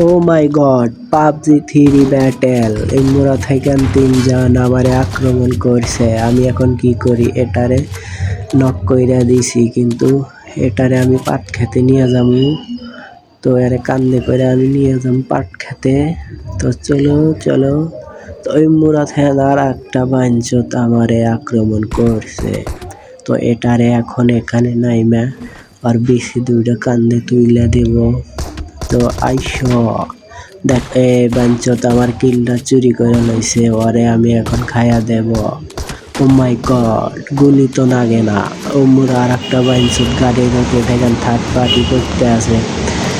O my god PUBG three battle. এই মোরা থেকে তিনজন আমারে আক্রমণ করছে। আমি এখন কি করি? এটারে নক কইরা দিছি, কিন্তু এটারে আমি পাট খেতে নিয়ে যাব তো এর কান্দে করে আমি নিয়ে যাব পাট খেতে। তো চলো চলো। তো ওই মোরা থেনার একটা বাঞ্চত আমারে আক্রমণ করছে। তো এটারে এখন এখানে নাইমা, আর বেশি দুইটা কান্দে তুইলা দেব। তো আইস। দেখ, এ বাঞ্চত আমার কিলটা চুরি করে লইছে, ওরে আমি এখন খাইয়া দেব। ও মাই গড, গুলি তো লাগে না। ও মোরা আর একটা বাঞ্চত গাড়ি ঢুকে দেখেন থার্ড পার্টি করতে আছে।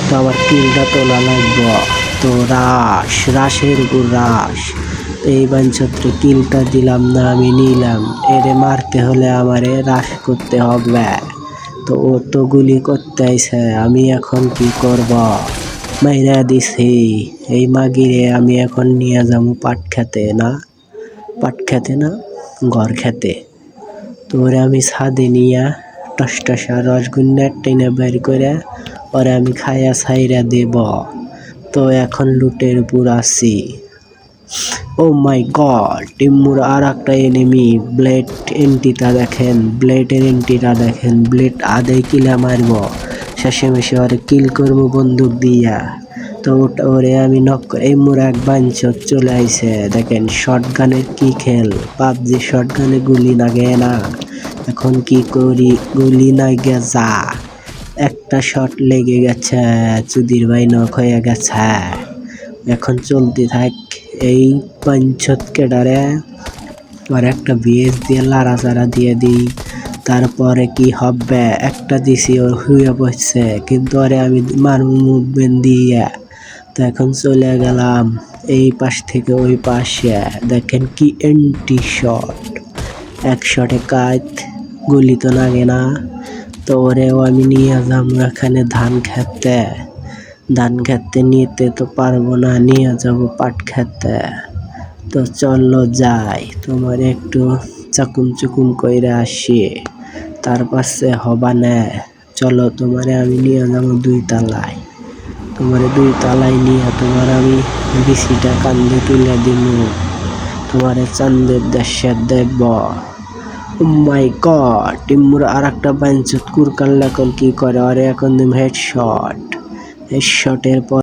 তো আমার কিলটা তোলা লাগবো। তো রাস রাসের উপর রাস এই বাঞ্চত্রে কিলটা দিলাম না, আমি নিলাম। এরে মারতে হলে আমারে রাস করতে হবে। তো ও তো গুলি করতে আইছে আমি এখন কি করব? মাইরা দিছি, এই মাগিরে আমি এখন নিয়ে যাব পাট খেতে না? পাট খেতে না? ঘর খেতে। তো ওরে আমি ছাদে নিয়া টস টসা রসগুন্না টেনে বের করে ওরে আমি খাইয়া ছাইরা দেব। তো এখন লুটের উপর আছি। ও মাই গড টিম্মুর আর একটা এনিমি ব্লেড এন্টিটা দেখেন ব্লেডের এন্টিটা দেখেন ব্লেড আদায় কিলা মারব। শেষে মেশে ওরে কিল করব বন্দুক দিয়া। তো ওটা, ওরে আমি নক এই মোর এক বাঞ্চত চলে আইছে। দেখেন শর্ট গানের কি খেল? পাবজি শর্ট গানে গুলি লাগে না। এখন কি করি? গুলি না গে যা। একটা শট লেগে গেছে চুদির ভাই নখ হয়ে গেছে। এখন চলতে থাক এই পঞ্চত কেডারে আর একটা বিএস দিয়ে লারা লাড়াচাড়া দিয়ে দিই। তারপরে কি হবে? একটা দিছি ওর শুয়ে পড়ছে। কিন্তু আরে আমি মার মুভমেন্ট দিয়ে তো এখন চলে গেলাম এই পাশ থেকে ওই পাশে। দেখেন কি এন্টি শট এক শটে কাজ গুলি তো লাগে না। তো ওরেও আমি নিয়ে যাব এখানে ধান খেতে। ধান খেতে নিতে তো পারব না, নিয়ে যাব পাট খেতে। তো চলো যাই, তোমার একটু চাকুম চুকুম কইরে আসি। তার পাশে হবা না। চলো তোমারে আমি নিয়ে যাব দুই তালায়। তোমারে দুই তালায় নিয়ে তোমার আমি বিসিটা কান্দে তুলে দিব। তোমারে চান্দের দেশে দেব। মাই গড টিম্মুর আর একটা বাঞ্চুত কুরকাল এখন কি করে? আরে এখন দিম হেডশট। হেডশটের পর